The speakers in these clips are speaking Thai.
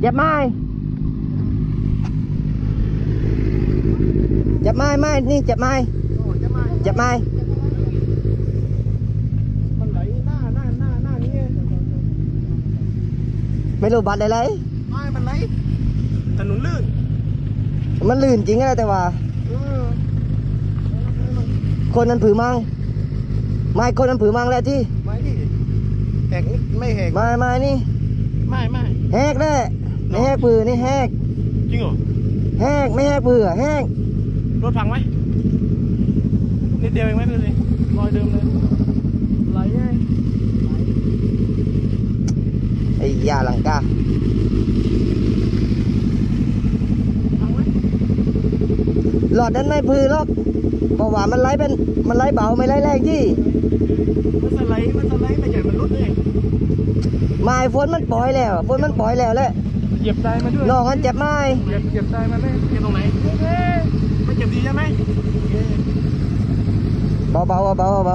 Dẹp mai. จ็บไหมเจ็บไหมไม่นี่เจ็บไหมโอ้จะมาเจ็บไหมมันไหลหน้าหน้าหน้าหน้านี้ไม่รู้บัตรอะไรไม่มันไหลถนนลื่น มันลื่นจริงนะแต่ว่าเออคนนั้นผือมังไม่คนนั้นผือมังแล้วที่ไม่ดิแหกนิดไม่แหกมามานี่ ไม่ไม่แหกแน่ไม่แหกปือนี่แหกจริงเหรอแหกไม่แหกปือแหก รถพังไหมนิดเดียวเองไหมดูสิรอยเดิมเลยไหลไงไอ้ยาหลังกาพังไหมหลอดนั้นไม่พือหรอกเพราะว่ามันไหลเป็นมันไหลเบาไม่ไหลแรงที่มันสไลด์มันสไลด์แต่ใหญ่มันรุดเลยไม้ฝนมันปล่อยแล้วฝนมันปล่อยแล้วแหละเหยียบใจมาด้วยน้องมันเจ็บไหมเหยียบเหยียบใจมันไหมเจ็บตรงไหนไม่ เจ็บดีใช่ไหมเบาเบาเบาเบาเ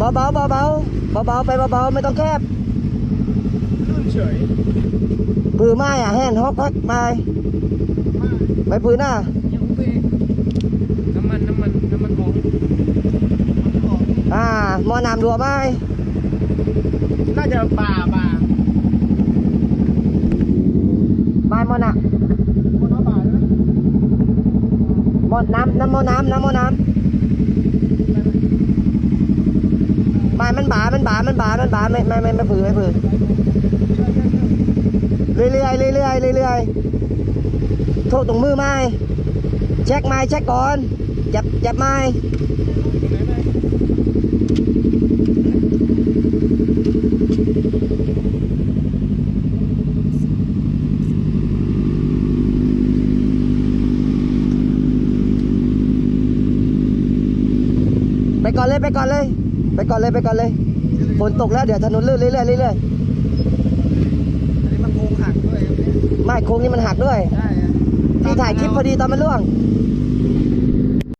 บาเบาเบาเบาเบาเบาไปเบาเบาไม่ต้องแคบลื่นเฉย ผือไม้อะแห้งฮอกพักไม้ไปผือหน้ายังเปน้ำมันน้ำมันน้ำมันของอ่าหมอน้ำรัวไม้น่าจะบ่าบ่าไม้หมอน้คนเอาบ่าใช่ไหมำหมอน้ำน้ำหมอน้ำน้ำหมอน้ำไม้มันบามันบามันบามันบาไม่ไม่ไม่ไม่ผือไม่ผือ เรื่อยเรื่อยเรื่อยเรื่อยโทษตรงมือไม้เช็คไม้เช็คก่อนจับจับไม้ไปก่อนเลยไปก่อนเลย ไปก่อนเลยไปก่อนเลยฝนตกแล้วเดี๋ยวถนนลื่นเรื่อยๆเรื่อยนนี้มัน โค้งหักด้วยๆไม้โค้งนี่มันหักด้วย ใช่ที่ถ่ายคลิปพอดีตอนมันล่วงถ